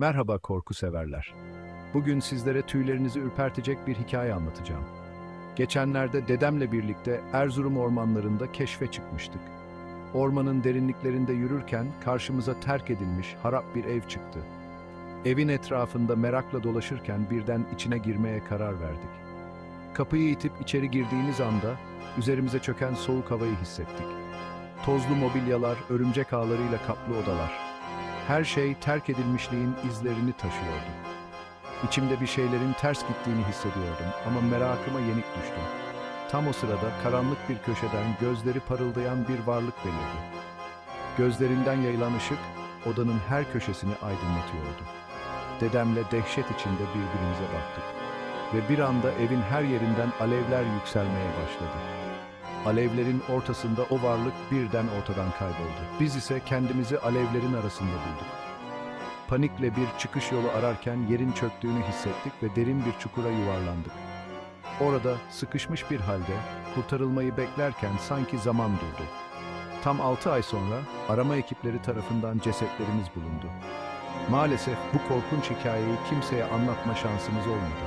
Merhaba korku severler. Bugün sizlere tüylerinizi ürpertecek bir hikaye anlatacağım. Geçenlerde dedemle birlikte Erzurum ormanlarında keşfe çıkmıştık. Ormanın derinliklerinde yürürken karşımıza terk edilmiş harap bir ev çıktı. Evin etrafında merakla dolaşırken birden içine girmeye karar verdik. Kapıyı itip içeri girdiğimiz anda üzerimize çöken soğuk havayı hissettik. Tozlu mobilyalar, örümcek ağlarıyla kaplı odalar. Her şey terk edilmişliğin izlerini taşıyordu. İçimde bir şeylerin ters gittiğini hissediyordum ama merakıma yenik düştüm. Tam o sırada karanlık bir köşeden gözleri parıldayan bir varlık belirdi. Gözlerinden yayılan ışık odanın her köşesini aydınlatıyordu. Dedemle dehşet içinde birbirimize baktık. Ve bir anda evin her yerinden alevler yükselmeye başladı. Alevlerin ortasında o varlık birden ortadan kayboldu. Biz ise kendimizi alevlerin arasında bulduk. Panikle bir çıkış yolu ararken yerin çöktüğünü hissettik ve derin bir çukura yuvarlandık. Orada sıkışmış bir halde kurtarılmayı beklerken sanki zaman durdu. Tam 6 ay sonra arama ekipleri tarafından cesetlerimiz bulundu. Maalesef bu korkunç hikayeyi kimseye anlatma şansımız olmadı.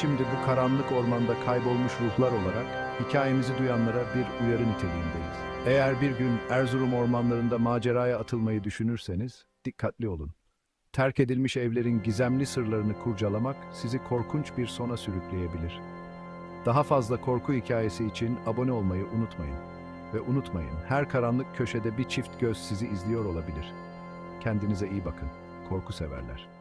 Şimdi bu karanlık ormanda kaybolmuş ruhlar olarak hikayemizi duyanlara bir uyarı niteliğindeyiz. Eğer bir gün Erzurum ormanlarında maceraya atılmayı düşünürseniz dikkatli olun. Terk edilmiş evlerin gizemli sırlarını kurcalamak sizi korkunç bir sona sürükleyebilir. Daha fazla korku hikayesi için abone olmayı unutmayın. Ve unutmayın, her karanlık köşede bir çift göz sizi izliyor olabilir. Kendinize iyi bakın. Korku severler.